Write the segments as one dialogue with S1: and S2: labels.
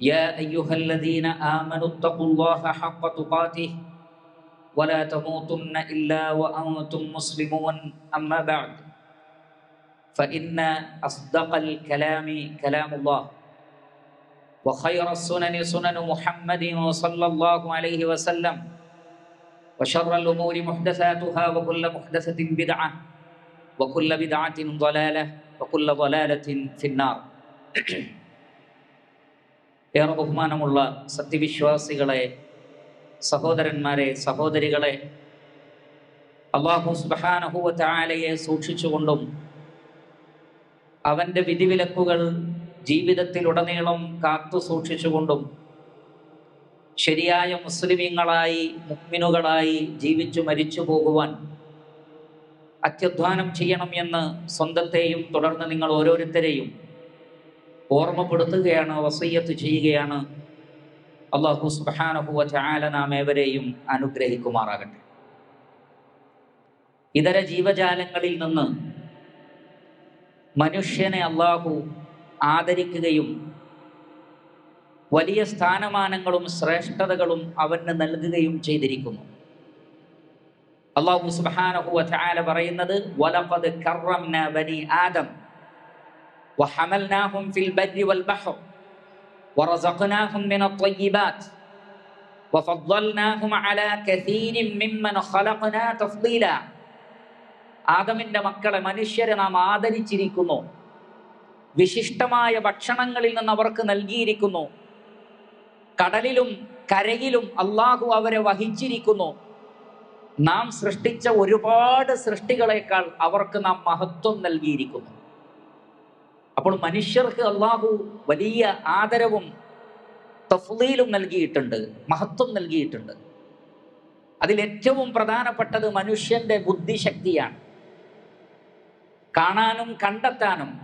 S1: يا أيها الذين آمنوا اتقوا الله حق تقاته ولا تموتن إلا وأنتم مسلمون. أما بعد فإن أصدق الكلام كلام الله وخير السنن سنن محمد صلى الله عليه وسلم وشر الأمور محدثاتها وكل محدثة بدعة وكل بدعة ضلالة وكل ضلالة في النار. ഏറെ ബഹുമാനമുള്ള സത്യവിശ്വാസികളെ സഹോദരന്മാരെ സഹോദരികളെ അള്ളാഹു സുബാനഹുവ ചായാലയെ സൂക്ഷിച്ചുകൊണ്ടും അവന്റെ വിധിവിലക്കുകൾ ജീവിതത്തിലുടനീളം കാത്തു സൂക്ഷിച്ചുകൊണ്ടും ശരിയായ മുസ്ലിമീങ്ങളായി മുക്മിനുകളായി ജീവിച്ചു മരിച്ചു പോകുവാൻ അത്യധ്വാനം ചെയ്യണം എന്ന് സ്വന്തത്തെയും തുടർന്ന് നിങ്ങൾ ഓരോരുത്തരെയും ഓർമ്മപ്പെടുത്തുകയാണ് വസയ്യത്ത് ചെയ്യുകയാണ്. അള്ളാഹു സുബാനഹുവ ചായാല നാം ഏവരെയും അനുഗ്രഹിക്കുമാറാകട്ടെ. ഇതര ജീവജാലങ്ങളിൽ നിന്ന് മനുഷ്യനെ അള്ളാഹു ആദരിക്കുകയും വലിയ സ്ഥാനമാനങ്ങളും ശ്രേഷ്ഠതകളും അവന് നൽകുകയും ചെയ്തിരിക്കുന്നു. അള്ളാഹു സുബാനഹുവ ചായാല പറയുന്നത് വലപ്പത് കർറം ബനി ആദം وحملناهم في البر والبحر ورزقناهم من الطيبات وفضلناهم على كثير ممن خلقنا تفضيلا ആദമിന്റെ മക്കളെ മനുഷ്യരെ നാം ആദരിച്ചിരിക്കുന്നു വിശിഷ്ടമായ ഭക്ഷണങ്ങളിൽ നിന്ന് അവർക്ക് നൽകിയിരിക്കുന്നു കടലിലും കരയിലും അള്ളാഹു അവരെ വഹിച്ചിരിക്കുന്നു നാം സൃഷ്ടിച്ച ഒരുപാട് സൃഷ്ടികളെക്കാൾ അവർക്ക് നാം മഹത്വം നൽകിയിരിക്കുന്നു അപ്പോൾ മനുഷ്യർക്ക് അള്ളാഹു വലിയ ആദരവും തഫ്ലീലും നൽകിയിട്ടുണ്ട് മഹത്വം നൽകിയിട്ടുണ്ട്. അതിലേറ്റവും പ്രധാനപ്പെട്ടത് മനുഷ്യന്റെ ബുദ്ധിശക്തിയാണ്. കാണാനും കണ്ടെത്താനും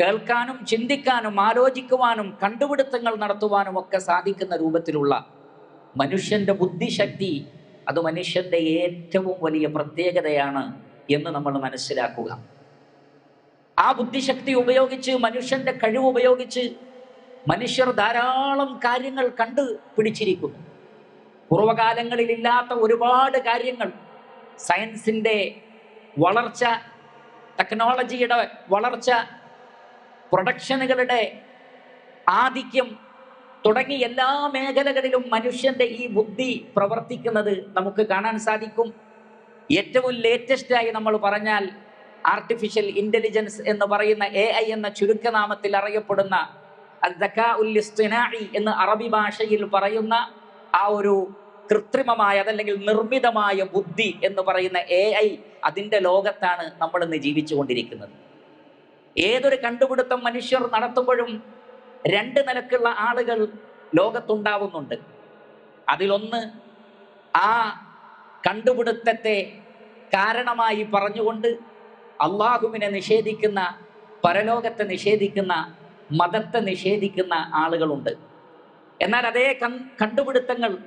S1: കേൾക്കാനും ചിന്തിക്കാനും ആലോചിക്കുവാനും കണ്ടുപിടുത്തങ്ങൾ നടത്തുവാനും ഒക്കെ സാധിക്കുന്ന രൂപത്തിലുള്ള മനുഷ്യന്റെ ബുദ്ധിശക്തി അത് മനുഷ്യന്റെ ഏറ്റവും വലിയ പ്രത്യേകതയാണ് എന്ന് നമ്മൾ മനസ്സിലാക്കുക. ആ ബുദ്ധിശക്തി ഉപയോഗിച്ച് മനുഷ്യന്റെ കഴിവ് ഉപയോഗിച്ച് മനുഷ്യർ ധാരാളം കാര്യങ്ങൾ കണ്ടു പിടിച്ചിരിക്കുന്നു. പൂർവകാലങ്ങളിലില്ലാത്ത ഒരുപാട് കാര്യങ്ങൾ സയൻസിന്റെ വളർച്ച ടെക്നോളജിയുടെ വളർച്ച പ്രൊഡക്ഷനുകളുടെ ആധിക്യം തുടങ്ങി എല്ലാ മേഖലകളിലും മനുഷ്യന്റെ ഈ ബുദ്ധി പ്രവർത്തിക്കുന്നത് നമുക്ക് കാണാൻ സാധിക്കും. ഏറ്റവും ലേറ്റസ്റ്റായി നമ്മൾ പറഞ്ഞാൽ ആർട്ടിഫിഷ്യൽ ഇന്റലിജൻസ് എന്ന് പറയുന്ന എ ഐ എന്ന ചുരുക്കനാമത്തിൽ അറിയപ്പെടുന്ന എന്ന് അറബി ഭാഷയിൽ പറയുന്ന ആ ഒരു കൃത്രിമമായ അതല്ലെങ്കിൽ നിർമ്മിതമായ ബുദ്ധി എന്ന് പറയുന്ന എ ഐ അതിന്റെ ലോകത്താണ് നമ്മൾ ഇന്ന് ജീവിച്ചുകൊണ്ടിരിക്കുന്നത്. ഏതൊരു കണ്ടുപിടുത്തം മനുഷ്യർ നടത്തുമ്പോഴും രണ്ട് നിലക്കുള്ള ആളുകൾ ലോകത്തുണ്ടാവുന്നുണ്ട്. അതിലൊന്ന് ആ കണ്ടുപിടുത്തത്തെ കാരണമായി പറഞ്ഞുകൊണ്ട് അള്ളാഹുവിനെ നിഷേധിക്കുന്ന പരലോകത്തെ നിഷേധിക്കുന്ന മതത്തെ നിഷേധിക്കുന്ന ആളുകളുണ്ട്. എന്നാൽ അതേ കണ്ടുപിടുത്തങ്ങൾ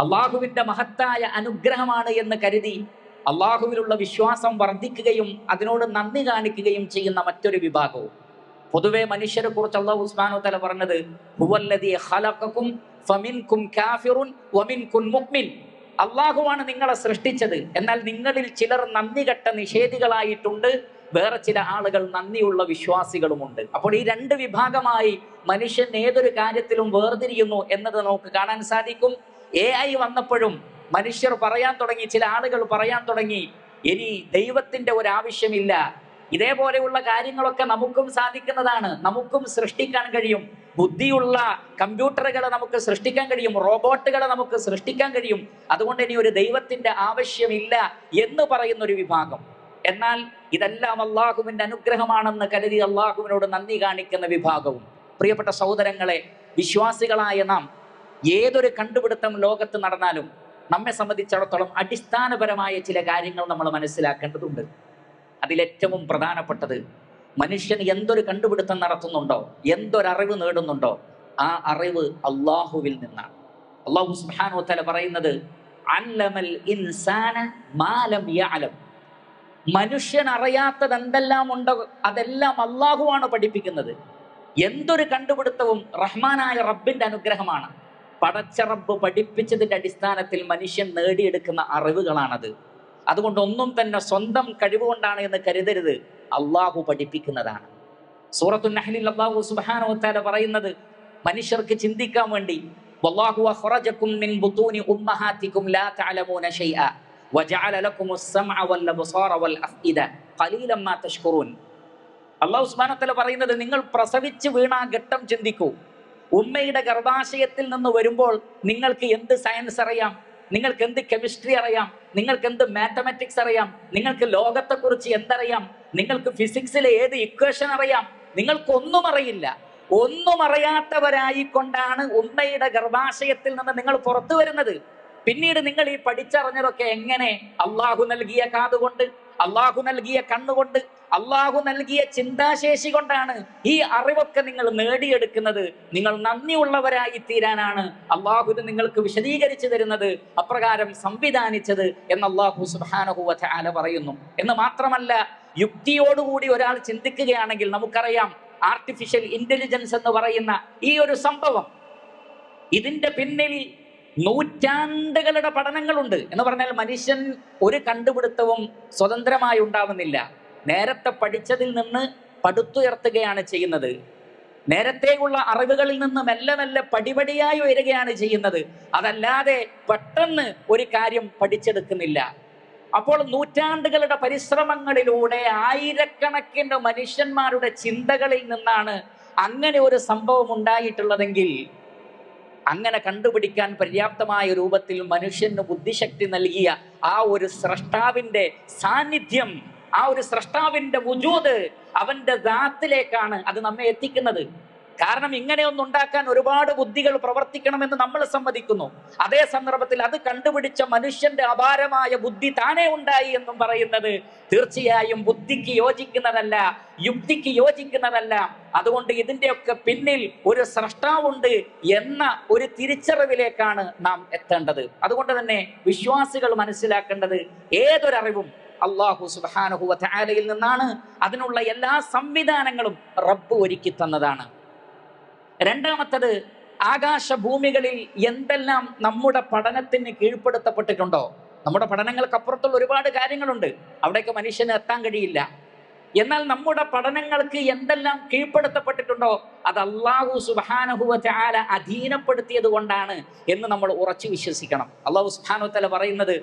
S1: അള്ളാഹുവിന്റെ മഹത്തായ അനുഗ്രഹമാണ് എന്ന് കരുതി അള്ളാഹുവിലുള്ള വിശ്വാസം വർദ്ധിക്കുകയും അതിനോട് നന്ദി കാണിക്കുകയും ചെയ്യുന്ന മറ്റൊരു വിഭാഗവും. പൊതുവെ മനുഷ്യരെ കുറിച്ച് അള്ളാഹു ഉസ്മാനോ തല പറഞ്ഞത് അള്ളാഹുവാണ് നിങ്ങളെ സൃഷ്ടിച്ചത്. എന്നാൽ നിങ്ങളിൽ ചിലർ നന്ദി കെട്ട നിഷേധികളായിട്ടുണ്ട്. വേറെ ചില ആളുകൾ നന്ദിയുള്ള വിശ്വാസികളുമുണ്ട്. അപ്പോൾ ഈ രണ്ട് വിഭാഗമായി മനുഷ്യൻ ഏതൊരു കാര്യത്തിലും വേർതിരിയുന്നു എന്നത് നമുക്ക് കാണാൻ സാധിക്കും. എ ഐ വന്നപ്പോഴും മനുഷ്യർ പറയാൻ തുടങ്ങി ചില ആളുകൾ പറയാൻ തുടങ്ങി ഇനി ദൈവത്തിന്റെ ഒരു ആവശ്യമില്ല. ഇതേപോലെയുള്ള കാര്യങ്ങളൊക്കെ നമുക്കും സാധിക്കുന്നതാണ്. നമുക്കും സൃഷ്ടിക്കാൻ കഴിയും. ബുദ്ധിയുള്ള കമ്പ്യൂട്ടറുകളെ നമുക്ക് സൃഷ്ടിക്കാൻ കഴിയും റോബോട്ടുകളെ നമുക്ക് സൃഷ്ടിക്കാൻ കഴിയും. അതുകൊണ്ട് ഇനി ഒരു ദൈവത്തിന്റെ ആവശ്യമില്ല എന്ന് പറയുന്ന ഒരു വിഭാഗം. എന്നാൽ ഇതെല്ലാം അള്ളാഹുവിന്റെ അനുഗ്രഹമാണെന്ന് കരുതി അള്ളാഹുവിനോട് നന്ദി കാണിക്കുന്ന വിഭാഗവും. പ്രിയപ്പെട്ട സഹോദരങ്ങളെ വിശ്വാസികളായ നാം ഏതൊരു കണ്ടുപിടുത്തം ലോകത്ത് നടന്നാലും നമ്മെ സംബന്ധിച്ചിടത്തോളം അടിസ്ഥാനപരമായ ചില കാര്യങ്ങൾ നമ്മൾ മനസ്സിലാക്കേണ്ടതുണ്ട്. അതിലേറ്റവും പ്രധാനപ്പെട്ടത് മനുഷ്യൻ എന്തൊരു കണ്ടുപിടുത്തം നടത്തുന്നുണ്ടോ? എന്തൊരറിവ് നേടുന്നുണ്ടോ? ആ അറിവ് അള്ളാഹുവിൽ നിന്നാണ്. അള്ളാഹു സുബ്ഹാനഹു തല പറയുന്നത് മനുഷ്യൻ അറിയാത്തത് എന്തെല്ലാം ഉണ്ടോ അതെല്ലാം അള്ളാഹുവാണ് പഠിപ്പിക്കുന്നത്. എന്തൊരു കണ്ടുപിടുത്തവും റഹ്മാനായ റബ്ബിന്റെ അനുഗ്രഹമാണ്. പടച്ച റബ്ബ് പഠിപ്പിച്ചതിന്റെ അടിസ്ഥാനത്തിൽ മനുഷ്യൻ നേടിയെടുക്കുന്ന അറിവുകളാണത്. അതുകൊണ്ട് ഒന്നും തന്നെ സ്വന്തം കഴിവുകൊണ്ടാണ് എന്ന് കരുതരുത്. അള്ളാഹു പഠിപ്പിക്കുന്നതാണ്. സൂറത്തു നഹ്ലിൽ അള്ളാഹു വതആല പറയുന്നത് മനുഷ്യർക്ക് ചിന്തിക്കാൻ വേണ്ടി പറയുന്നത് നിങ്ങൾ പ്രസവിച്ച് വീണ ഘട്ടം ചിന്തിക്കൂ. ഉമ്മയുടെ ഗർഭാശയത്തിൽ നിന്ന് വരുമ്പോൾ നിങ്ങൾക്ക് എന്ത് സയൻസ് അറിയാം? നിങ്ങൾക്ക് എന്ത് കെമിസ്ട്രി അറിയാം? നിങ്ങൾക്ക് എന്ത് മാത്തമാറ്റിക്സ് അറിയാം? നിങ്ങൾക്ക് ലോകത്തെക്കുറിച്ച് എന്തറിയാം? നിങ്ങൾക്ക് ഫിസിക്സിലെ ഏത് ഇക്വേഷൻ അറിയാം? നിങ്ങൾക്കൊന്നും അറിയില്ല. ഒന്നും അറിയാത്തവരായിക്കൊണ്ടാണ് ഉമ്മയുടെ ഗർഭാശയത്തിൽ നിന്ന് നിങ്ങൾ പുറത്തു വരുന്നത്. പിന്നീട് നിങ്ങൾ ഈ പഠിച്ചറിഞ്ഞതൊക്കെ എങ്ങനെ? അള്ളാഹു നൽകിയ കാതുകൊണ്ട് അള്ളാഹു നൽകിയ കണ്ണുകൊണ്ട് അള്ളാഹു നൽകിയ ചിന്താശേഷി കൊണ്ടാണ് ഈ അറിവൊക്കെ നിങ്ങൾ നേടിയെടുക്കുന്നത്. നിങ്ങൾ നന്ദിയുള്ളവരായി തീരാനാണ് അള്ളാഹു ഇത് നിങ്ങൾക്ക് വിശദീകരിച്ചു തരുന്നത് അപ്രകാരം സംവിധാനിച്ചത് എന്ന് അള്ളാഹു സുബാനഹുവ ആല പറയുന്നു. എന്ന് മാത്രമല്ല യുക്തിയോടുകൂടി ഒരാൾ ചിന്തിക്കുകയാണെങ്കിൽ നമുക്കറിയാം ആർട്ടിഫിഷ്യൽ ഇന്റലിജൻസ് എന്ന് പറയുന്ന ഈ ഒരു സംഭവം. ഇതിന്റെ പിന്നിൽ നൂറ്റാണ്ടുകളുടെ പഠനങ്ങളുണ്ട്. എന്ന് പറഞ്ഞാൽ മനുഷ്യൻ ഒരു കണ്ടുപിടുത്തവും സ്വതന്ത്രമായി ഉണ്ടാവുന്നില്ല. നേരത്തെ പഠിച്ചതിൽ നിന്ന് പടുത്തുയർത്തുകയാണ് ചെയ്യുന്നത്. നേരത്തെയുള്ള അറിവുകളിൽ നിന്ന് മെല്ലെ മെല്ലെ പടിപടിയായി ഉയരുകയാണ് ചെയ്യുന്നത്. അതല്ലാതെ പെട്ടെന്ന് ഒരു കാര്യം പഠിച്ചെടുക്കുന്നില്ല. അപ്പോൾ നൂറ്റാണ്ടുകളുടെ പരിശ്രമങ്ങളിലൂടെ ആയിരക്കണക്കിന് മനുഷ്യന്മാരുടെ ചിന്തകളിൽ നിന്നാണ് അങ്ങനെ ഒരു സംഭവം ഉണ്ടായിട്ടുള്ളതെങ്കിൽ അങ്ങനെ കണ്ടുപിടിക്കാൻ പര്യാപ്തമായ രൂപത്തിൽ മനുഷ്യന് ബുദ്ധിശക്തി നൽകിയ ആ ഒരു സ്രഷ്ടാവിന്റെ സാന്നിധ്യം ആ ഒരു സ്രഷ്ടാവിന്റെ വുജൂത് അവന്റെ ദാത്തിലേക്കാണ് അത് നമ്മെ എത്തിക്കുന്നത്. കാരണം ഇങ്ങനെയൊന്നും ഉണ്ടാക്കാൻ ഒരുപാട് ബുദ്ധികൾ പ്രവർത്തിക്കണമെന്ന് നമ്മൾ സമ്മതിക്കുന്നു. അതേ സന്ദർഭത്തിൽ അത് കണ്ടുപിടിച്ച മനുഷ്യന്റെ അപാരമായ ബുദ്ധി താനേ ഉണ്ടായി എന്നും പറയുന്നത് തീർച്ചയായും ബുദ്ധിക്ക് യോജിക്കുന്നതല്ല യുക്തിക്ക് യോജിക്കുന്നതല്ല. അതുകൊണ്ട് ഇതിന്റെയൊക്കെ പിന്നിൽ ഒരു സ്രഷ്ടാവുണ്ട് എന്ന ഒരു തിരിച്ചറിവിലേക്കാണ് നാം എത്തേണ്ടത്. അതുകൊണ്ട് തന്നെ വിശ്വാസികൾ മനസ്സിലാക്കേണ്ടത് ഏതൊരറിവും അള്ളാഹു സുബാനുഹുവ ആലയിൽ നിന്നാണ് അതിനുള്ള എല്ലാ സംവിധാനങ്ങളും റബ്ബ് ഒരുക്കി തന്നതാണ്. രണ്ടാമത്തത് ആകാശഭൂമികളിൽ എന്തെല്ലാം നമ്മുടെ പഠനത്തിന് കീഴ്പ്പെടുത്തപ്പെട്ടിട്ടുണ്ടോ? നമ്മുടെ പഠനങ്ങൾക്ക് അപ്പുറത്തുള്ള ഒരുപാട് കാര്യങ്ങളുണ്ട്. അവിടേക്ക് മനുഷ്യന് എത്താൻ കഴിയില്ല. എന്നാൽ നമ്മുടെ പഠനങ്ങൾക്ക് എന്തെല്ലാം കീഴ്പ്പെടുത്തപ്പെട്ടിട്ടുണ്ടോ? അത് അള്ളാഹു സുബാനഹുവ ചാല അധീനപ്പെടുത്തിയത് കൊണ്ടാണ് എന്ന് നമ്മൾ ഉറച്ചു വിശ്വസിക്കണം. അള്ളാഹു സുബാനു തല പറയുന്നത്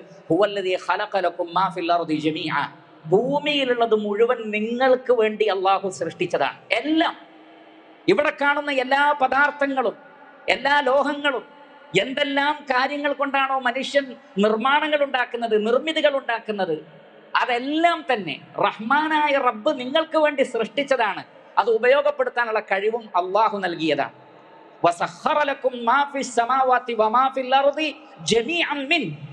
S1: ഭൂമിയിലുള്ളത് മുഴുവൻ നിങ്ങൾക്ക് വേണ്ടി അള്ളാഹു സൃഷ്ടിച്ചതാണ്. എല്ലാം. ഇവിടെ കാണുന്ന എല്ലാ പദാർത്ഥങ്ങളും എല്ലാ ലോഹങ്ങളും എന്തെല്ലാം കാര്യങ്ങൾ കൊണ്ടാണോ മനുഷ്യൻ നിർമ്മാണങ്ങൾ ഉണ്ടാക്കുന്നത് നിർമ്മിതികൾ ഉണ്ടാക്കുന്നത്? അതെല്ലാം തന്നെ റഹ്മാനായ റബ്ബ് നിങ്ങൾക്ക് വേണ്ടി സൃഷ്ടിച്ചതാണ്. അത് ഉപയോഗപ്പെടുത്താനുള്ള കഴിവും അള്ളാഹു നൽകിയതാണ്.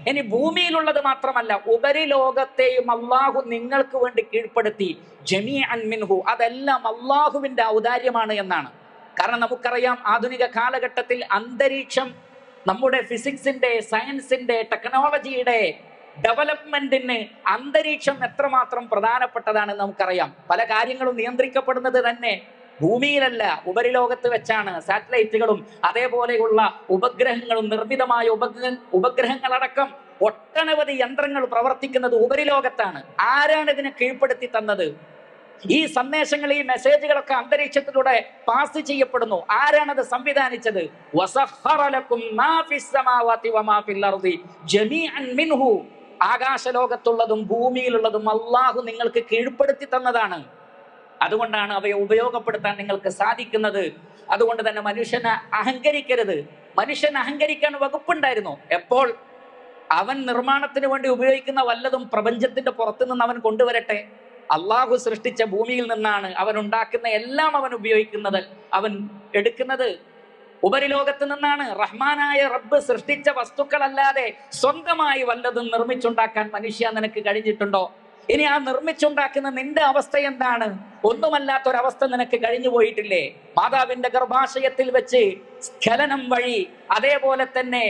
S1: ഇനി ഭൂമിയിലുള്ളത് മാത്രമല്ല ഉപരിലോകത്തെയും അള്ളാഹു നിങ്ങൾക്ക് വേണ്ടി കീഴ്പ്പെടുത്തി. ജമീഅൻ മിൻഹു അതെല്ലാം അള്ളാഹുവിന്റെ ഔദാര്യമാണ് എന്നാണ്. കാരണം നമുക്കറിയാം ആധുനിക കാലഘട്ടത്തിൽ അന്തരീക്ഷം നമ്മുടെ ഫിസിക്സിന്റെ സയൻസിന്റെ ടെക്നോളജിയുടെ ഡെവലപ്മെന്റിന് അന്തരീക്ഷം എത്രമാത്രം പ്രധാനപ്പെട്ടതാണെന്ന് നമുക്കറിയാം. പല കാര്യങ്ങളും നിയന്ത്രിക്കപ്പെടുന്നത് തന്നെ ഭൂമിയിലല്ല ഉപരിലോകത്ത് വെച്ചാണ്. സാറ്റലൈറ്റുകളും അതേപോലെയുള്ള ഉപഗ്രഹങ്ങളും നിർമ്മിതമായ ഉപഗ്രഹ ഉപഗ്രഹങ്ങളടക്കം ഒട്ടനവധി യന്ത്രങ്ങൾ പ്രവർത്തിക്കുന്നത് ഉപരിലോകത്താണ്. ആരാണ് ഇതിനെ കീഴ്പ്പെടുത്തി തന്നത്? ഈ സന്ദേശങ്ങൾ ഈ മെസ്സേജുകളൊക്കെ അന്തരീക്ഷത്തിലൂടെ പാസ് ചെയ്യപ്പെടുന്നു. ആരാണത് സംവിധാനിച്ചത്? വസഖറ ലക്കും മാ സമാവാതി വമാ ഫിൽ അർദി ജമീഅൻ മിൻഹു. ആകാശലോകത്തുള്ളതും ഭൂമിയിലുള്ളതും അള്ളാഹു നിങ്ങൾക്ക് കീഴ്പ്പെടുത്തി തന്നതാണ്. അതുകൊണ്ടാണ് അവയെ ഉപയോഗപ്പെടുത്താൻ നിങ്ങൾക്ക് സാധിക്കുന്നത്. അതുകൊണ്ട് തന്നെ മനുഷ്യനെ അഹങ്കരിക്കരുത്. മനുഷ്യൻ അഹങ്കരിക്കാൻ വകുപ്പുണ്ടായിരുന്നു. എപ്പോൾ? അവൻ നിർമ്മാണത്തിന് വേണ്ടി ഉപയോഗിക്കുന്ന വല്ലതും പ്രപഞ്ചത്തിന്റെ പുറത്തു നിന്ന് അവൻ കൊണ്ടുവരട്ടെ. അള്ളാഹു സൃഷ്ടിച്ച ഭൂമിയിൽ നിന്നാണ് അവൻ ഉണ്ടാക്കുന്ന എല്ലാം അവൻ ഉപയോഗിക്കുന്നത്. അവൻ എടുക്കുന്നത് ഉപരിലോകത്ത് നിന്നാണ് റഹ്മാനായ റബ്ബ് സൃഷ്ടിച്ച വസ്തുക്കളല്ലാതെ സ്വന്തമായി വല്ലതും നിർമ്മിച്ചുണ്ടാക്കാൻ മനുഷ്യ നിനക്ക് കഴിഞ്ഞിട്ടുണ്ടോ? ഇനി ആ നിർമ്മിച്ചുണ്ടാക്കുന്ന നിന്റെ അവസ്ഥ എന്താണ്? ഒന്നുമല്ലാത്തൊരവസ്ഥ നിനക്ക് കഴിഞ്ഞു പോയിട്ടില്ലേ? മാതാവിന്റെ ഗർഭാശയത്തിൽ വെച്ച് സ്ഖലനം വഴി അതേപോലെ തന്നെ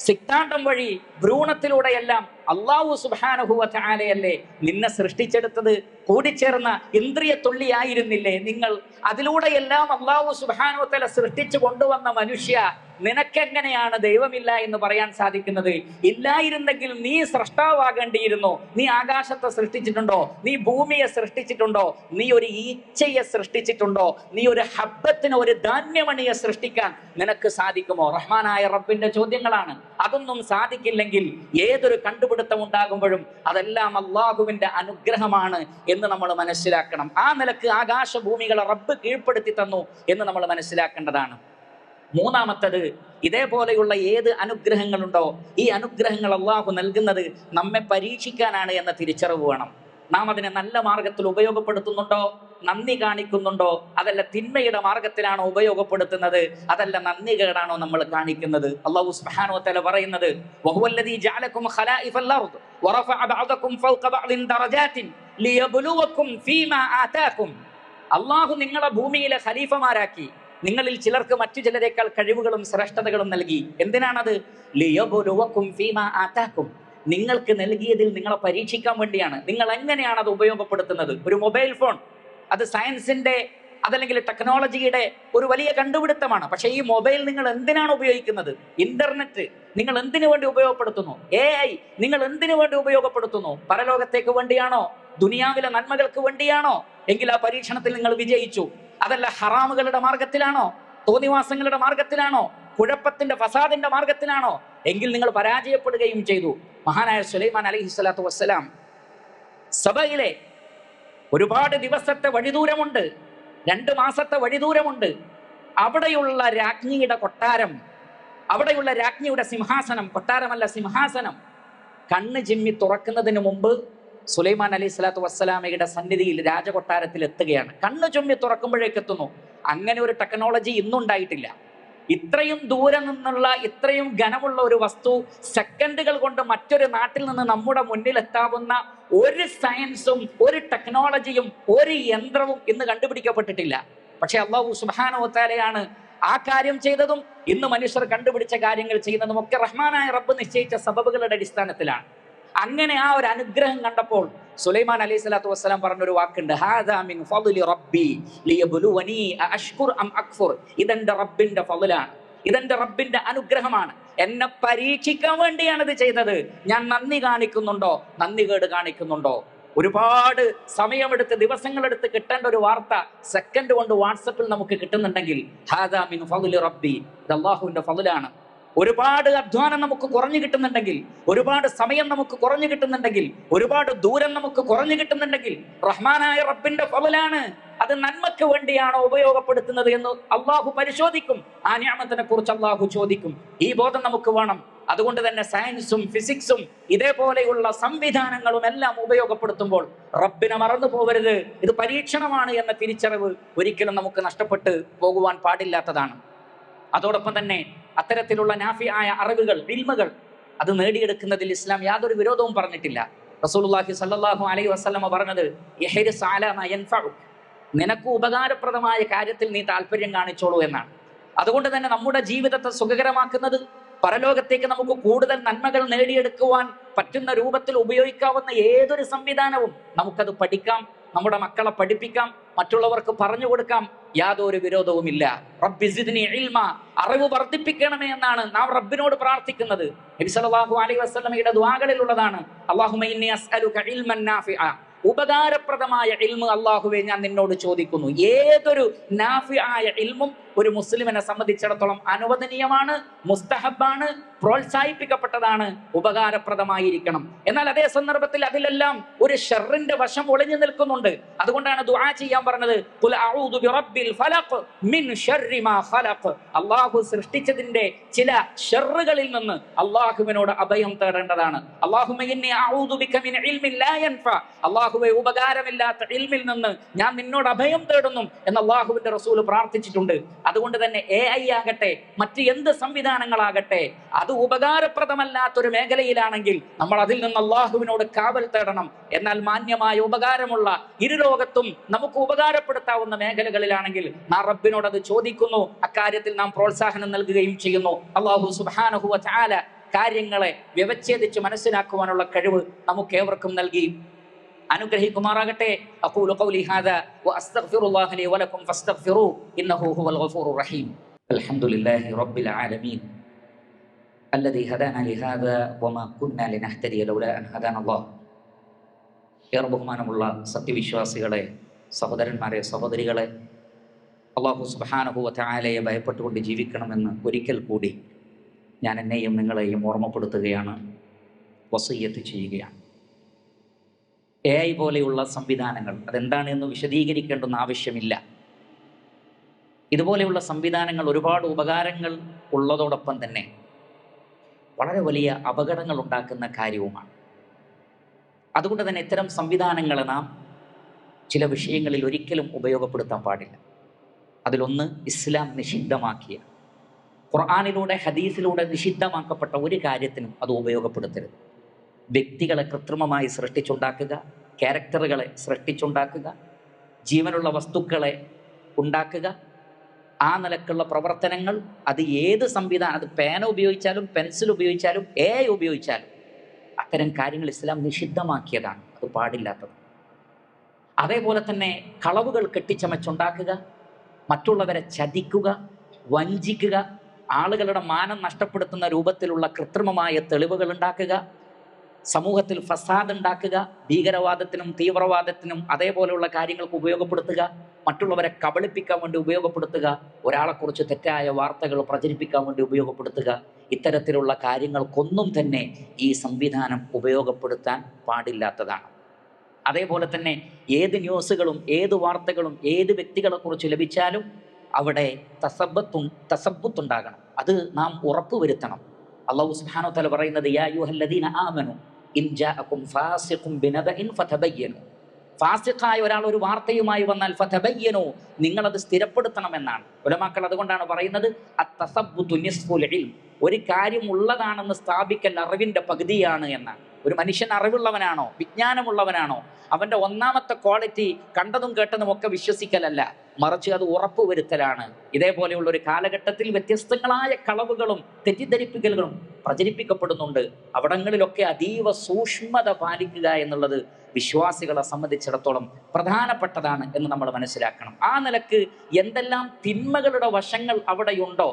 S1: സിക്താണ്ടം വഴി ഭ്രൂണത്തിലൂടെയെല്ലാം അള്ളാഹു സുബാനുഭൂവ ചാലയല്ലേ നിന്നെ സൃഷ്ടിച്ചെടുത്തത്? കൂടിച്ചേർന്ന ഇന്ദ്രിയ തുള്ളിയായിരുന്നില്ലേ നിങ്ങൾ? അതിലൂടെയെല്ലാം അള്ളാഹു സുബാനുവത്തല സൃഷ്ടിച്ചു കൊണ്ടുവന്ന മനുഷ്യ നിനക്കെങ്ങനെയാണ് ദൈവമില്ല എന്ന് പറയാൻ സാധിക്കുന്നത്? ഇല്ലായിരുന്നെങ്കിൽ നീ സൃഷ്ടാവാകേണ്ടിയിരുന്നു നീ ആകാശത്തെ സൃഷ്ടിച്ചിട്ടുണ്ടോ? നീ ഭൂമിയെ സൃഷ്ടിച്ചിട്ടുണ്ടോ? നീ ഒരു ഈച്ചയെ സൃഷ്ടിച്ചിട്ടുണ്ടോ? നീ ഒരു ഹബ്ബത്തിന് ഒരു ധാന്യമണിയെ സൃഷ്ടിക്കാൻ നിനക്ക് സാധിക്കുമോ? റഹ്മാനായ റബ്ബിന്റെ ചോദ്യങ്ങളാണ്. അതൊന്നും സാധിക്കില്ലെങ്കിൽ ഏതൊരു കണ്ടുപിടുത്തം ഉണ്ടാകുമ്പോഴും അതെല്ലാം അള്ളാഹുവിന്റെ അനുഗ്രഹമാണ് എന്ന് നമ്മൾ മനസ്സിലാക്കണം. ആ നിലയ്ക്ക് ആകാശഭൂമികളെ റബ്ബ് കീഴ്പ്പെടുത്തി തന്നു എന്ന് നമ്മൾ മനസ്സിലാക്കേണ്ടതാണ്. മൂന്നാമത്തത് ഇതേപോലെയുള്ള ഏത് അനുഗ്രഹങ്ങളുണ്ടോ ഈ അനുഗ്രഹങ്ങൾ അള്ളാഹു നൽകുന്നത് നമ്മെ പരീക്ഷിക്കാനാണ് എന്ന തിരിച്ചറിവ് വേണം. നാം അതിനെ നല്ല മാർഗത്തിൽ ഉപയോഗപ്പെടുത്തുന്നുണ്ടോ? നന്ദി കാണിക്കുന്നുണ്ടോ? അതല്ല തിന്മയുടെ മാർഗത്തിലാണോ ഉപയോഗപ്പെടുത്തുന്നത്? അതല്ല നന്ദി കേടാണോ നമ്മൾ കാണിക്കുന്നത്? അള്ളാഹു സുബ്ഹാനഹു വതആല പറയുന്നത് ജഅലകും അർദ് ബഅദകും ബഅദിൻ ഫീമാ ആതാകും. അള്ളാഹു നിങ്ങളെ ഭൂമിയിലെ ഖലീഫമാരാക്കി. നിങ്ങളിൽ ചിലർക്ക് മറ്റു ചിലരെക്കാൾ കഴിവുകളും ശ്രേഷ്ഠതകളും നൽകി. എന്തിനാണത്? ലിയോക്കും നിങ്ങൾക്ക് നൽകിയതിൽ നിങ്ങളെ പരീക്ഷിക്കാൻ വേണ്ടിയാണ്. നിങ്ങൾ എങ്ങനെയാണ് അത് ഉപയോഗപ്പെടുത്തുന്നത്? ഒരു മൊബൈൽ ഫോൺ. അത് സയൻസിന്റെ അതല്ലെങ്കിൽ ടെക്നോളജിയുടെ ഒരു വലിയ കണ്ടുപിടുത്തമാണ്. പക്ഷേ ഈ മൊബൈൽ നിങ്ങൾ എന്തിനാണ് ഉപയോഗിക്കുന്നത്? ഇന്റർനെറ്റ് നിങ്ങൾ എന്തിനു വേണ്ടി ഉപയോഗപ്പെടുത്തുന്നു? എ ഐ നിങ്ങൾ എന്തിനു വേണ്ടി ഉപയോഗപ്പെടുത്തുന്നു? പരലോകത്തേക്ക് വേണ്ടിയാണോ? ദുനിയാവിലെ നന്മകൾക്ക് വേണ്ടിയാണോ? എങ്കിൽ ആ പരീക്ഷണത്തിൽ നിങ്ങൾ വിജയിച്ചു. അതല്ല ഹറാമുകളുടെ മാർഗത്തിലാണോ തോന്നിവാസങ്ങളുടെ മാർഗത്തിലാണോ കുഴപ്പത്തിന്റെ ഫസാദിന്റെ മാർഗത്തിലാണോ എങ്കിൽ നിങ്ങൾ പരാജയപ്പെടുകയും ചെയ്തു. മഹാനായ സുലൈമാൻ അലഹി സ്വലാത്തു വസ്സലാം സഭയിലെ ഒരുപാട് ദിവസത്തെ വഴിദൂരമുണ്ട്. രണ്ട് മാസത്തെ വഴിദൂരമുണ്ട്. അവിടെയുള്ള രാജ്ഞിയുടെ കൊട്ടാരം അവിടെയുള്ള രാജ്ഞിയുടെ സിംഹാസനം കൊട്ടാരമല്ല സിംഹാസനം കണ്ണ് ചിമ്മി തുറക്കുന്നതിന് മുമ്പ് സുലൈമാൻ അലി സ്വലാത്തു വസ്സലാമയുടെ സന്നിധിയിൽ രാജകൊട്ടാരത്തിൽ എത്തുകയാണ്. കണ്ണു ചുമ്മി തുറക്കുമ്പോഴേക്ക് എത്തുന്നു. അങ്ങനെ ഒരു ടെക്നോളജി ഇന്നുണ്ടായിട്ടില്ല. ഇത്രയും ദൂരെ നിന്നുള്ള ഇത്രയും ഘനമുള്ള ഒരു വസ്തു സെക്കൻഡുകൾ കൊണ്ട് മറ്റൊരു നാട്ടിൽ നിന്ന് നമ്മുടെ മുന്നിൽ എത്താവുന്ന ഒരു സയൻസും ഒരു ടെക്നോളജിയും ഒരു യന്ത്രവും ഇന്ന് കണ്ടുപിടിക്കപ്പെട്ടിട്ടില്ല. പക്ഷെ അള്ളാഹു സുബാനോത്താലയാണ് ആ കാര്യം ചെയ്തതും ഇന്ന് മനുഷ്യർ കണ്ടുപിടിച്ച കാര്യങ്ങൾ ചെയ്യുന്നതും ഒക്കെ റഹ്മാനായ റബ്ബ് നിശ്ചയിച്ച സബബുകളുടെ അടിസ്ഥാനത്തിലാണ്. അങ്ങനെ ആ ഒരു അനുഗ്രഹം കണ്ടപ്പോൾ സുലൈമാൻ അലൈഹി സ്വലാത്തു വസ്സലാം പറഞ്ഞൊരു വാക്കുണ്ട് ഹാദാ മിൻ ഫദ്ലി റബ്ബി ലിയബ്ലുവനി അഷ്കുർ അം അക്ഫുർ. ഇതെന്റെ റബ്ബിന്റെ ഫضലാണ് ഇതെന്റെ റബ്ബിന്റെ അനുഗ്രഹമാണ്. എന്നെ പരീക്ഷിക്കാൻ വേണ്ടിയാണ് ഇത് ചെയ്തത്. ഞാൻ നന്ദി കാണിക്കുന്നുണ്ടോ? നന്ദി കേട് കാണിക്കുന്നുണ്ടോ? ഒരുപാട് സമയമെടുത്ത് ദിവസങ്ങളെടുത്ത് കിട്ടേണ്ട ഒരു വാർത്ത സെക്കൻഡ് കൊണ്ട് വാട്സപ്പിൽ നമുക്ക് കിട്ടുന്നുണ്ടെങ്കിൽ ഹാദാമിൻ മിൻ ഫദ്ലി റബ്ബി. ഇത് അള്ളാഹുവിന്റെ ഫضലാണ് ഒരുപാട് അധ്വാനം നമുക്ക് കുറഞ്ഞു കിട്ടുന്നുണ്ടെങ്കിൽ ഒരുപാട് സമയം നമുക്ക് കുറഞ്ഞു കിട്ടുന്നുണ്ടെങ്കിൽ ഒരുപാട് ദൂരം നമുക്ക് കുറഞ്ഞു കിട്ടുന്നുണ്ടെങ്കിൽ റഹ്മാനായ റബ്ബിന്റെ ഫവലാണ് അത് നന്മക്ക് വേണ്ടിയാണോ ഉപയോഗപ്പെടുത്തുന്നത് എന്ന് അള്ളാഹു പരിശോധിക്കും. ആ ഞാമത്തിനെ കുറിച്ച് അള്ളാഹു ചോദിക്കും. ഈ ബോധം നമുക്ക് വേണം. അതുകൊണ്ട് തന്നെ സയൻസും ഫിസിക്സും ഇതേപോലെയുള്ള സംവിധാനങ്ങളും എല്ലാം ഉപയോഗപ്പെടുത്തുമ്പോൾ റബ്ബിനെ മറന്നു പോകരുത്. ഇത് പരീക്ഷണമാണ് എന്ന തിരിച്ചറിവ് ഒരിക്കലും നമുക്ക് നഷ്ടപ്പെട്ട് പോകുവാൻ പാടില്ലാത്തതാണ്. അതോടൊപ്പം തന്നെ അത്തരത്തിലുള്ള നാഫി ആയ അറിവുകൾ വിൽമകൾ അത് നേടിയെടുക്കുന്നതിൽ ഇസ്ലാം യാതൊരു വിരോധവും പറഞ്ഞിട്ടില്ല. റസൂലുള്ളാഹി സല്ലല്ലാഹു അലൈഹി വസല്ലമ പറഞ്ഞത് അലാ മാ നിനക്ക് ഉപകാരപ്രദമായ കാര്യത്തിൽ നീ താല്പര്യം കാണിച്ചോളൂ എന്നാണ്. അതുകൊണ്ട് തന്നെ നമ്മുടെ ജീവിതത്തെ സുഖകരമാക്കുന്നത് പരലോകത്തേക്ക് നമുക്ക് കൂടുതൽ നന്മകൾ നേടിയെടുക്കുവാൻ പറ്റുന്ന രൂപത്തിൽ ഉപയോഗിക്കാവുന്ന ഏതൊരു സംവിധാനവും നമുക്കത് പഠിക്കാം നമ്മുടെ മക്കളെ പഠിപ്പിക്കാം മറ്റുള്ളവർക്ക് പറഞ്ഞു കൊടുക്കാം യാതൊരു വിരോധവുമില്ല. റബ്ബി സിദ്നി ഇൽമ അറിവ് വർദ്ധിപ്പിക്കണമേ എന്നാണ് നാം റബ്ബിനോട് പ്രാർത്ഥിക്കുന്നത്. നബി സല്ലല്ലാഹു അലൈഹി വസല്ലമയുടെ ദുആകളിലുള്ളതാണ് അല്ലാഹുമ്മ ഇന്നി ഉപകാരപ്രദമായ ഇൽമു അള്ളാഹുവെ ഞാൻ നിന്നോട് ചോദിക്കുന്നു. ഏതൊരു നാഫിയായ ഇൽമും ഒരു മുസ്ലിമിനെ സംബന്ധിച്ചിടത്തോളം അനുവദനീയമാണ് മുസ്തഹബാണ് പ്രോത്സാഹിപ്പിക്കപ്പെട്ടതാണ് ഉപകാരപ്രദമായിരിക്കണം. എന്നാൽ അതേ സന്ദർഭത്തിൽ അതിലെല്ലാം ഒരു ഷെറിന്റെ വശം ഒളിഞ്ഞു നിൽക്കുന്നുണ്ട്. അതുകൊണ്ടാണ് ദുആ ചെയ്യാൻ പറഞ്ഞത് മിൻ മാ അല്ലാഹു സൃഷ്ടിച്ചതിന്റെ ചില ഷെറുകളിൽ നിന്ന് അള്ളാഹുവിനോട് അഭയം തേടേണ്ടതാണ്. അള്ളാഹുവെ ഉപകാരമില്ലാത്ത ഇൽമിൽ നിന്ന് ഞാൻ നിന്നോട് അഭയം തേടുന്നു എന്ന് അള്ളാഹുവിന്റെ റസൂൽ പ്രാർത്ഥിച്ചിട്ടുണ്ട്. അതുകൊണ്ട് തന്നെ എ ഐ ആകട്ടെ മറ്റ് എന്ത് സംവിധാനങ്ങളാകട്ടെ അത് ഉപകാരപ്രദമല്ലാത്തൊരു മേഖലയിലാണെങ്കിൽ നമ്മൾ അതിൽ നിന്ന് അള്ളാഹുവിനോട് കാവൽ തേടണം. എന്നാൽ മാന്യമായ ഉപകാരമുള്ള ഇരുലോകത്തും നമുക്ക് ഉപകാരപ്പെടുത്താവുന്ന മേഖലകളിലാണെങ്കിൽ നാം റബ്ബിനോട് അത് ചോദിക്കുന്നു. അക്കാര്യത്തിൽ നാം പ്രോത്സാഹനം നൽകുകയും ചെയ്യുന്നു. അള്ളാഹു സുബാനഹുവ ചാല കാര്യങ്ങളെ വ്യവച്ഛേദിച്ച് മനസ്സിലാക്കുവാനുള്ള കഴിവ് നമുക്ക് ഏവർക്കും നൽകി. അനുഗ്രഹിക്കുമാറാകട്ടെ അഖൂലു ഖൗലി ഹാദാ വഅസ്തഗ്ഫിറുല്ലാഹ ലി വലക്കും ഫസ്തഗ്ഫിറൂ ഇന്നഹു ഹുവൽ ഗഫൂറുർ റഹീം അൽഹംദുലില്ലാഹി റബ്ബിൽ ആലമീൻ الذي هدانا لهذا وما كنا لنهتدي لولا أن هدانا الله ഏറെ ബഹുമാനമുള്ള സത്യവിശ്വാസികളെ സഹോദരന്മാരെ സഹോദരികളെ അള്ളാഹു സുബാനഹുവ ആലയെ ഭയപ്പെട്ടുകൊണ്ട് ജീവിക്കണമെന്ന് ഒരിക്കൽ കൂടി ഞാൻ എന്നെയും നിങ്ങളെയും ഓർമ്മപ്പെടുത്തുകയാണ് വസയ്യത്ത് ചെയ്യുകയാണ് എ ഐ പോലെയുള്ള സംവിധാനങ്ങൾ. അതെന്താണ് എന്ന് ആവശ്യമില്ല. ഇതുപോലെയുള്ള സംവിധാനങ്ങൾ ഒരുപാട് ഉപകാരങ്ങൾ ഉള്ളതോടൊപ്പം തന്നെ വളരെ വലിയ അപകടങ്ങൾ ഉണ്ടാക്കുന്ന കാര്യവുമാണ്. അതുകൊണ്ട് തന്നെ ഇത്തരം സംവിധാനങ്ങളെ നാം ചില വിഷയങ്ങളിൽ ഒരിക്കലും ഉപയോഗപ്പെടുത്താൻ പാടില്ല. അതിലൊന്ന് ഇസ്ലാം നിഷിദ്ധമാക്കിയ ഖുർആാനിലൂടെ ഹദീസിലൂടെ നിഷിദ്ധമാക്കപ്പെട്ട ഒരു കാര്യത്തിനും അത് ഉപയോഗപ്പെടുത്തരുത്. വ്യക്തികളെ കൃത്രിമമായി സൃഷ്ടിച്ചുണ്ടാക്കുക ക്യാരക്ടറുകളെ സൃഷ്ടിച്ചുണ്ടാക്കുക ജീവനുള്ള വസ്തുക്കളെ ഉണ്ടാക്കുക. ആ നിലക്കുള്ള പ്രവർത്തനങ്ങൾ അത് ഏത് സംവിധാനം അത് പേന ഉപയോഗിച്ചാലും പെൻസിൽ ഉപയോഗിച്ചാലും എ ഉപയോഗിച്ചാലും അത്തരം കാര്യങ്ങൾ ഇസ്ലാം നിഷിദ്ധമാക്കിയതാണ്. അത് പാടില്ലാത്തത്. അതേപോലെ തന്നെ കളവുകൾ കെട്ടിച്ചമച്ചുണ്ടാക്കുക മറ്റുള്ളവരെ ചതിക്കുക വഞ്ചിക്കുക ആളുകളുടെ മാനം നഷ്ടപ്പെടുത്തുന്ന രൂപത്തിലുള്ള കൃത്രിമമായ തെളിവുകൾ ഉണ്ടാക്കുക സമൂഹത്തിൽ ഫസാദ് ഉണ്ടാക്കുക ഭീകരവാദത്തിനും തീവ്രവാദത്തിനും അതേപോലെയുള്ള കാര്യങ്ങൾക്ക് ഉപയോഗപ്പെടുത്തുക മറ്റുള്ളവരെ കബളിപ്പിക്കാൻ വേണ്ടി ഉപയോഗപ്പെടുത്തുക ഒരാളെക്കുറിച്ച് തെറ്റായ വാർത്തകൾ പ്രചരിപ്പിക്കാൻ വേണ്ടി ഉപയോഗപ്പെടുത്തുക ഇത്തരത്തിലുള്ള കാര്യങ്ങൾക്കൊന്നും തന്നെ ഈ സംവിധാനം ഉപയോഗപ്പെടുത്താൻ പാടില്ലാത്തതാണ്. അതേപോലെ തന്നെ ഏത് ന്യൂസുകളും ഏത് വാർത്തകളും ഏത് വ്യക്തികളെക്കുറിച്ച് ലഭിച്ചാലും അവിടെ തസബത്തും തസബത്തുണ്ടാകണം. അത് നാം ഉറപ്പുവരുത്തണം. അള്ളാഹു സുബ്ഹാനഹു തല പറയുന്നത് യാ അയ്യുഹല്ലദീന ആമനു ജാഅകും ഫാസിഖും ബിനബഇൻ ഫതബയ്യനു. ഫാസിഖായ ഒരാൾ ഒരു വാർത്തയുമായി വന്നാൽ ഫതബയ്യനു സ്ഥിരപ്പെടുത്തണം എന്നാണ് ഉലമാക്കൾ അതുകൊണ്ടാണ് പറയുന്നത് ഒരു കാര്യം ഉള്ളതാണെന്ന് സ്ഥാപിക്കൽ അറിവിന്റെ പകുതിയാണ് എന്നാണ്. ഒരു മനുഷ്യൻ അറിവുള്ളവനാണോ വിജ്ഞാനമുള്ളവനാണോ അവന്റെ ഒന്നാമത്തെ ക്വാളിറ്റി കണ്ടതും കേട്ടതും ഒക്കെ വിശ്വസിക്കലല്ല. മറിച്ച് അത് ഉറപ്പുവരുത്തലാണ്. ഇതേപോലെയുള്ള ഒരു കാലഘട്ടത്തിൽ വ്യത്യസ്തങ്ങളായ കളവുകളും തെറ്റിദ്ധരിപ്പിക്കലുകളും പ്രചരിപ്പിക്കപ്പെടുന്നുണ്ട്. അവിടങ്ങളിലൊക്കെ അതീവ സൂക്ഷ്മത പാലിക്കുക എന്നുള്ളത് വിശ്വാസികളെ സംബന്ധിച്ചിടത്തോളം പ്രധാനപ്പെട്ടതാണ് എന്ന് നമ്മൾ മനസ്സിലാക്കണം. ആ നിലയ്ക്ക് എന്തെല്ലാം തിന്മകളുടെ വശങ്ങൾ അവിടെയുണ്ടോ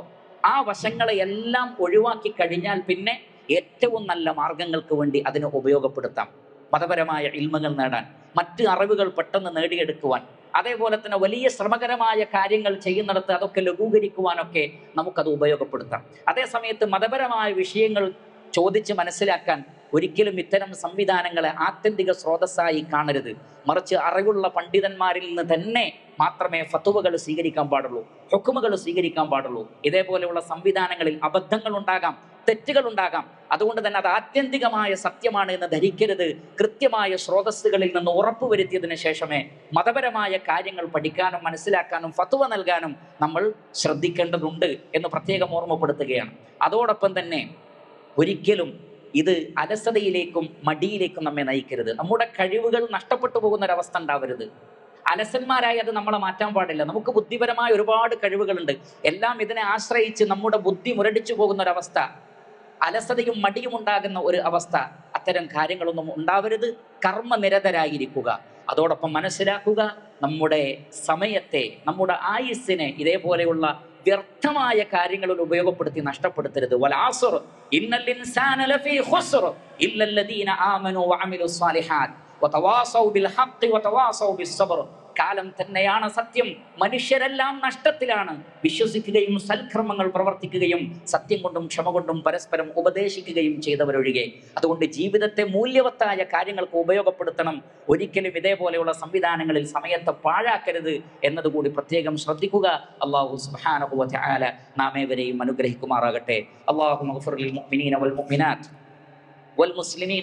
S1: ആ വശങ്ങളെ എല്ലാം ഒഴിവാക്കി കഴിഞ്ഞാൽ പിന്നെ ഏറ്റവും നല്ല മാർഗങ്ങൾക്ക് വേണ്ടി അതിനെ ഉപയോഗപ്പെടുത്താം. മതപരമായ ഇൽമകൾ നേടാൻ മറ്റ് അറിവുകൾ പെട്ടെന്ന് നേടിയെടുക്കുവാൻ അതേപോലെ തന്നെ വലിയ ശ്രമകരമായ കാര്യങ്ങൾ ചെയ്യുന്നിടത്ത് അതൊക്കെ ലഘൂകരിക്കുവാനൊക്കെ നമുക്കത് ഉപയോഗപ്പെടുത്താം. അതേസമയത്ത് മതപരമായ വിഷയങ്ങൾ ചോദിച്ച് മനസ്സിലാക്കാൻ ഒരിക്കലും ഇത്തരം സംവിധാനങ്ങളെ ആത്യന്തിക സ്രോതസ്സായി കാണരുത്. മറിച്ച് അറിവുള്ള പണ്ഡിതന്മാരിൽ നിന്ന് തന്നെ മാത്രമേ ഫത്തുവകൾ സ്വീകരിക്കാൻ പാടുള്ളൂ ഹുക്കുമുകൾ സ്വീകരിക്കാൻ പാടുള്ളൂ. ഇതേപോലെയുള്ള സംവിധാനങ്ങളിൽ അബദ്ധങ്ങൾ ഉണ്ടാകാം തെറ്റുകൾ ഉണ്ടാകാം. അതുകൊണ്ട് തന്നെ അത് ആത്യന്തികമായ സത്യമാണ് എന്ന് ധരിക്കരുത്. കൃത്യമായ സ്രോതസ്സുകളിൽ നിന്ന് ഉറപ്പുവരുത്തിയതിനു ശേഷമേ മതപരമായ കാര്യങ്ങൾ പഠിക്കാനും മനസ്സിലാക്കാനും ഫത്തുവ നൽകാനും നമ്മൾ ശ്രദ്ധിക്കേണ്ടതുണ്ട് എന്ന് പ്രത്യേകം ഓർമ്മപ്പെടുത്തുകയാണ്. അതോടൊപ്പം തന്നെ ഒരിക്കലും ഇത് അലസതയിലേക്കും മടിയിലേക്കും നമ്മെ നയിക്കരുത്. നമ്മുടെ കഴിവുകൾ നഷ്ടപ്പെട്ടു പോകുന്ന ഒരവസ്ഥ ഉണ്ടാവരുത്. അലസന്മാരായി അത് നമ്മളെ മാറ്റാൻ പാടില്ല. നമുക്ക് ബുദ്ധിപരമായ ഒരുപാട് കഴിവുകളുണ്ട്. എല്ലാം ഇതിനെ ആശ്രയിച്ച് നമ്മുടെ ബുദ്ധി മുരടിച്ചു പോകുന്ന ഒരവസ്ഥ അലസതയും മടിയും ഉണ്ടാകുന്ന ഒരു അവസ്ഥ അത്തരം കാര്യങ്ങളൊന്നും ഉണ്ടാവരുത്. കർമ്മനിരതരായിരിക്കുക. അതോടൊപ്പം മനസ്സിലാക്കുക നമ്മുടെ സമയത്തെ നമ്മുടെ ആയുസ്സിനെ ഇതേപോലെയുള്ള വ്യർത്ഥമായ കാര്യങ്ങളിൽ ഉപയോഗപ്പെടുത്തി നഷ്ടപ്പെടുത്തരുത്. വലാസുർ ഇന്നൽ ഇൻസാന ലഫീ ഖുസ്ർ ഇല്ലല്ലദീന ആമനു വഅമിലു സ്വാലിഹാത്ത് കാലം തന്നെയാണ് സത്യം. മനുഷ്യരെല്ലാം നഷ്ടത്തിലാണ്. വിശ്വസിക്കുകയും സൽക്രമങ്ങൾ പ്രവർത്തിക്കുകയും സത്യം കൊണ്ടും ക്ഷമ കൊണ്ടും പരസ്പരം ഉപദേശിക്കുകയും ചെയ്തവരൊഴികെ. അതുകൊണ്ട് ജീവിതത്തെ മൂല്യവത്തായ കാര്യങ്ങൾക്ക് ഉപയോഗപ്പെടുത്തണം. ഒരിക്കലും ഇതേപോലെയുള്ള സംവിധാനങ്ങളിൽ സമയത്തെ പാഴാക്കരുത് എന്നതുകൂടി പ്രത്യേകം ശ്രദ്ധിക്കുക. അള്ളാഹു സുബ്ഹാനഹു നാമേവരെയും അനുഗ്രഹിക്കുമാറാകട്ടെ. അള്ളാഹു മഗ്ഫിർ ലിൽ മുഅ്മിനീന വൽ മുഅ്മിനാത്ത്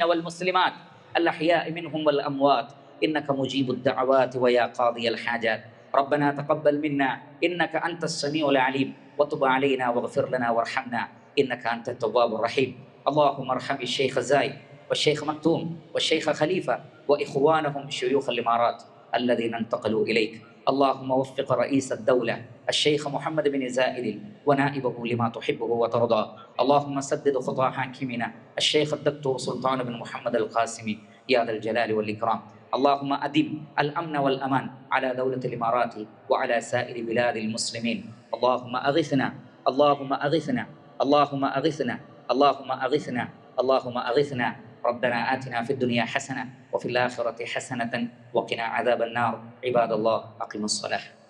S1: വൽ മുസ്ലിമാത്ത്. الأحياء منهم والأموات. إنك مجيب الدعوات ويا قاضي الحاجات. ربنا تقبل منا. إنك أنت السميع العليم. وتب علينا واغفر لنا وارحمنا. إنك أنت التواب الرحيم. اللهم ارحم الشيخ زايد والشيخ مكتوم والشيخ خليفة وإخوانهم شيوخ الإمارات الذين انتقلوا إليك. اللهم وفق رئيس الدولة الشيخ محمد بن زائد ونائبه لما تحبه وترضى. اللهم سدد خطى حاكمنا الشيخ الدكتور سلطان بن محمد القاسمي يا ذا الجلال والإكرام. اللهم أدم الأمن والأمان على دولة الإمارات وعلى سائر بلاد المسلمين. اللهم أغثنا. اللهم أغثنا. اللهم أغثنا. اللهم أغثنا. اللهم أغثنا. ربنا آتنا في الدنيا حسنة وفي الآخرة حسنة وقنا عذاب النار. عباد الله أقيموا الصلاة.